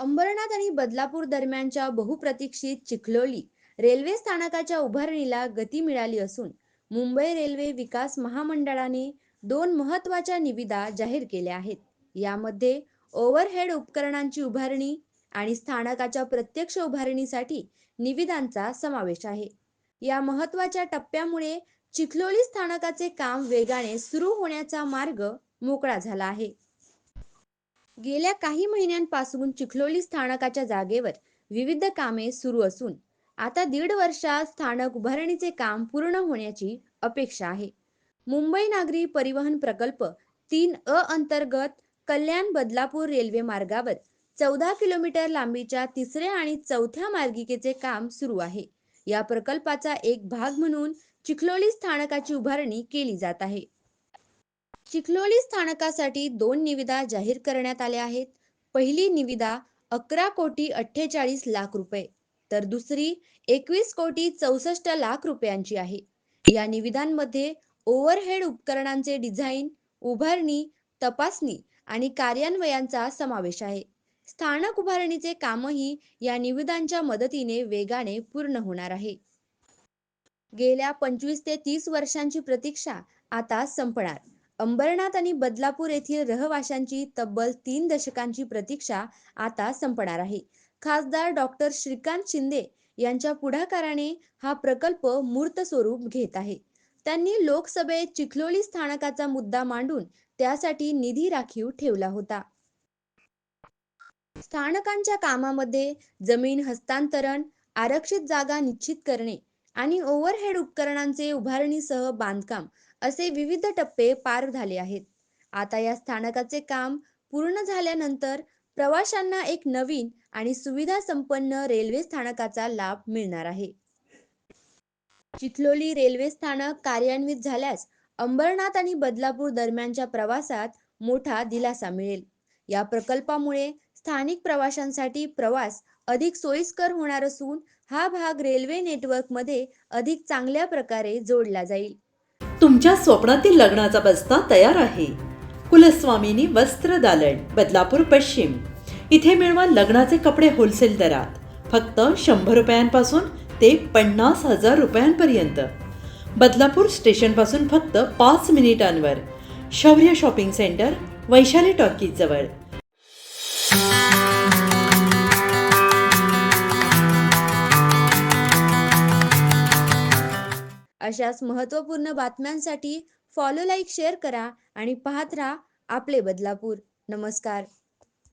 अंबरनाथ आणि बदलापूर दरम्यानच्या बहुप्रतीक्षित चिखलोली रेल्वे स्थानकाच्या उभारणीला गती मिळाली असून मुंबई रेल्वे विकास महामंडळाने दोन महत्त्वाच्या निविदा जाहीर केल्या आहेत. यामध्ये ओव्हरहेड उपकरणांची उभारणी आणि स्थानकाच्या प्रत्यक्ष उभारणीसाठी निविदांचा समावेश आहे. या महत्त्वाच्या टप्प्यामुळे चिखलोली स्थानकाचे काम वेगाने सुरू होण्याचा मार्ग मोकळा झाला आहे. गेल्या काही महिन्यांपासून चिखलोली स्थानकाच्या जागेवर विविध कामे सुरू असून आता दीड वर्षात स्थानक उभारणीचे काम पूर्ण होण्याची अपेक्षा आहे. मुंबई नागरी परिवहन प्रकल्प तीन अ अंतर्गत कल्याण बदलापूर रेल्वे मार्गावर चौदा किलोमीटर लांबीच्या तिसऱ्या आणि चौथ्या मार्गिकेचे काम सुरू आहे. या प्रकल्पाचा एक भाग म्हणून चिखलोली स्थानकाची उभारणी केली जात आहे. चिखलोली स्थानकासाठी दोन निविदा जाहीर करण्यात आल्या आहेत. पहिली निविदा अकरा कोटी अठ्ठेचाळीस लाख रुपये तर दुसरी एकवीस कोटी चौसष्ट लाख रुपयांची आहे. या निविदांमध्ये ओव्हरहेड उपकरणांचे डिझाईन उभारणी तपासणी आणि कार्यान्वयांचा समावेश आहे. स्थानक उभारणीचे कामही या निविदांच्या मदतीने वेगाने पूर्ण होणार आहे. गेल्या पंचवीस ते तीस वर्षांची प्रतीक्षा आता संपणार. अंबरनाथ आणि बदलापूर येथील रहवाशांची तब्बल तीन दशकांची प्रतीक्षा आता संपणार आहे. खासदार डॉक्टर श्रीकांत शिंदे यांच्या पुढाकाराने हा प्रकल्प मूर्त स्वरूप घेत आहे. त्यांनी लोकसभेत चिखलोली स्थानकाचा मुद्दा मांडून त्यासाठी निधी राखीव ठेवला होता. स्थानकांच्या कामामध्ये जमीन हस्तांतरण आरक्षित जागा निश्चित करणे आणि ओव्हरहेड उपकरणांचे उभारणीसह बांधकाम असे विविध टप्पे पार झाले आहेत. आता या स्थानकाचे काम पूर्ण झाल्यानंतर प्रवाशांना एक नवीन आणि सुविधा संपन्न रेल्वे स्थानकाचा लाभ मिळणार आहे. चिखलोली रेल्वे स्थानक कार्यान्वित झाल्यास अंबरनाथ आणि बदलापूर दरम्यानच्या प्रवासात मोठा दिलासा मिळेल. या प्रकल्पामुळे स्थानिक प्रवाशांसाठी प्रवास अधिक सोयीस्कर होणार असून हा भाग रेल्वे नेटवर्कमध्ये अधिक चांगल्या प्रकारे जोडला जाईल. तुमच्या स्वप्नातील लग्नाचा बस्ता तयार आहे. कुलस्वामिनी वस्त्र दालन बदलापूर पश्चिम. इथे मिळवा लग्नाचे कपडे होलसेल दरात. फक्त शंभर रुपयांपासून ते पन्नास हजार रुपयांपर्यंत. बदलापूर स्टेशनपासून फक्त पाच मिनिटांवर. शौर्य शॉपिंग सेंटर वैशाली टॉकीजजवळ. अशाच महत्त्वपूर्ण बातम्यांसाठी फॉलो लाईक शेअर करा आणि पाहत राहा आपले बदलापूर. नमस्कार.